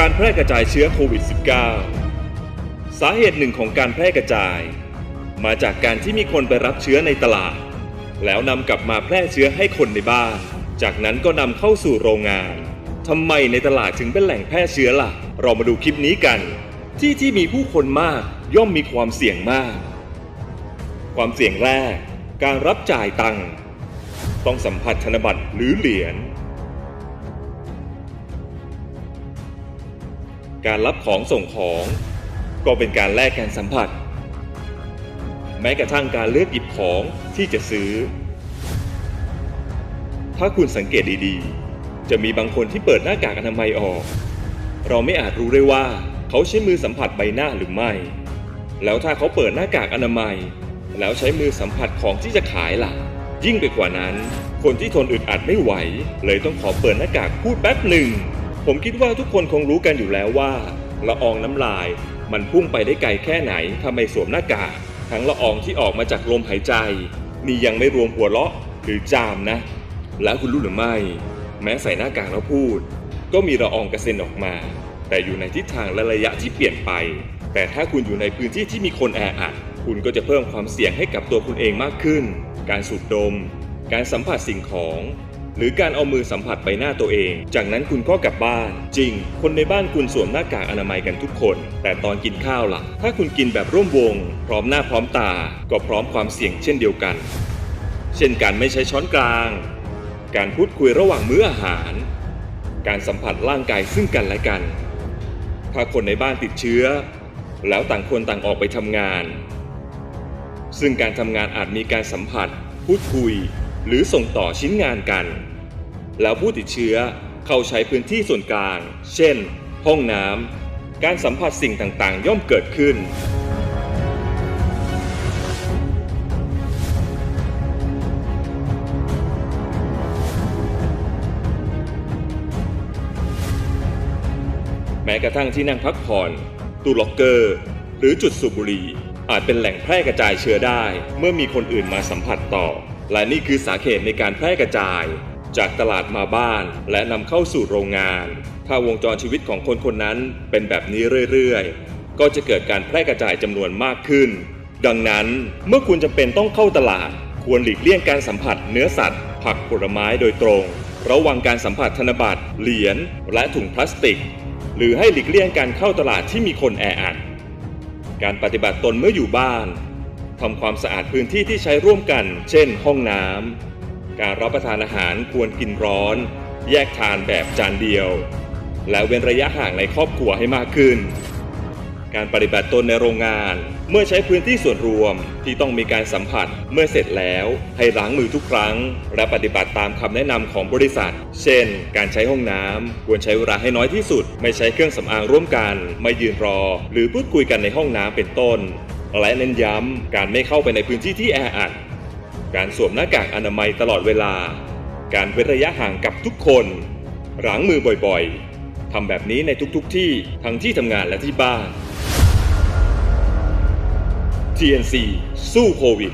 การแพร่กระจายเชื้อโควิด -19 สาเหตุหนึ่งของการแพร่กระจาย มาจากการที่มีคนไปรับเชื้อในตลาด แล้วนำกลับมาแพร่เชื้อให้คนในบ้าน จากนั้นก็นำเข้าสู่โรงงานทำไมในตลาดถึงเป็นแหล่งแพร่เชื้อล่ะ เรามาดูคลิปนี้กัน ที่ที่มีผู้คนมากย่อมมีความเสี่ยงมาก ความเสี่ยงแรก การรับจ่ายตังค์ต้องสัมผัสธนบัตรหรือเหรียญ การรับของส่งของ ก็เป็นการแลกการสัมผัส แม้กระทั่งการเลือกหยิบของที่จะซื้อ ถ้าคุณสังเกตดีๆ จะมีบางคนที่เปิดหน้ากากอนามัยออก เราไม่อาจรู้ได้ว่าเขาใช้มือสัมผัสใบหน้าหรือไม่ แล้วถ้าเขาเปิดหน้ากากอนามัย แล้วใช้มือสัมผัสของที่จะขายล่ะ ยิ่งไปกว่านั้น คนที่ทนอึดอัดไม่ไหว เลยต้องขอเปิดหน้ากากพูดแป๊บหนึ่ง ผมคิดว่าทุกคนคงรู้กันอยู่แล้วว่า ละอองน้ำลายมันพุ่งไปได้ไกลแค่ไหนถ้าไม่สวมหน้ากากทั้งละอองที่ออกมาจากลมหายใจ นี่ยังไม่รวมหัวเราะหรือจามนะ แล้วคุณรู้หรือไม่ แม้ใส่หน้ากากแล้วพูด ก็มีละอองกระเซ็นออกมา แต่อยู่ในทิศทางและระยะที่เปลี่ยนไป แต่ถ้าคุณอยู่ในพื้นที่ที่มีคนแออัดคุณก็จะเพิ่มความเสี่ยงให้กับตัวคุณเองมากขึ้น การสูดดม การสัมผัสสิ่งของ หรือการเอามือสัมผัสใบหน้าตัวเอง จากนั้นคุณก็กลับบ้าน จริง คนในบ้านคุณสวมหน้ากากอนามัยกันทุกคน แต่ตอนกินข้าวล่ะ ถ้าคุณกินแบบร่วมวง พร้อมหน้าพร้อมตา ก็พร้อมความเสี่ยงเช่นเดียวกัน เช่นการไม่ใช้ช้อนกลาง การพูดคุยระหว่างมื้ออาหาร การสัมผัสร่างกายซึ่งกันและกัน ถ้าคนในบ้านติดเชื้อ แล้วต่างคนต่างออกไปทำงาน ซึ่งการทำงานอาจมีการสัมผัส พูดคุย หรือส่งต่อชิ้นงานกัน แล้วผู้ติดเชื้อเข้าใช้พื้นที่ส่วนกลาง เช่น ห้องน้ำ การสัมผัสสิ่งต่างๆ ย่อมเกิดขึ้น แม้กระทั่งที่นั่งพักผ่อน ตู้ล็อกเกอร์ หรือจุดสูบบุหรี่อาจเป็นแหล่งแพร่กระจายเชื้อได้ เมื่อมีคนอื่นมาสัมผัสต่อ และนี่คือสาเหตุในการแพร่กระจาย จากตลาดมาบ้านและนำเข้าสู่โรงงาน ถ้าวงจรชีวิตของคนคนนั้นเป็นแบบนี้เรื่อยๆ ก็จะเกิดการแพร่กระจายจำนวนมากขึ้น ดังนั้นเมื่อคุณจำเป็นต้องเข้าตลาด ควรหลีกเลี่ยงการสัมผัสเนื้อสัตว์ ผักผลไม้โดยตรง ระวังการสัมผัสธนบัตร เหรียญและถุงพลาสติก หรือให้หลีกเลี่ยงการเข้าตลาดที่มีคนแออัดการปฏิบัติตนเมื่ออยู่บ้าน ทำความสะอาดพื้นที่ที่ใช้ร่วมกัน เช่น ห้องน้ำการรับประทานอาหารควรกินร้อน แยกทานแบบจานเดียว และเว้นระยะห่างในครอบครัวให้มากขึ้น การปฏิบัติตนในโรงงาน เมื่อใช้พื้นที่ส่วนรวมที่ต้องมีการสัมผัสเมื่อเสร็จแล้ว ให้ล้างมือทุกครั้ง และปฏิบัติตามคำแนะนำของบริษัท เช่น การใช้ห้องน้ำควรใช้เวลาให้น้อยที่สุด ไม่ใช้เครื่องสำอางร่วมกัน ไม่ยืนรอ หรือพูดคุยกันในห้องน้ำเป็นต้น และเน้นย้ำการไม่เข้าไปในพื้นที่ที่แออัด การสวมหน้ากากอนามัยตลอดเวลา การเว้นระยะห่างกับทุกคนล้างมือบ่อยๆ ทำแบบนี้ในทุกๆที่ทั้งที่ทำงานและที่บ้าน TNC สู้โควิด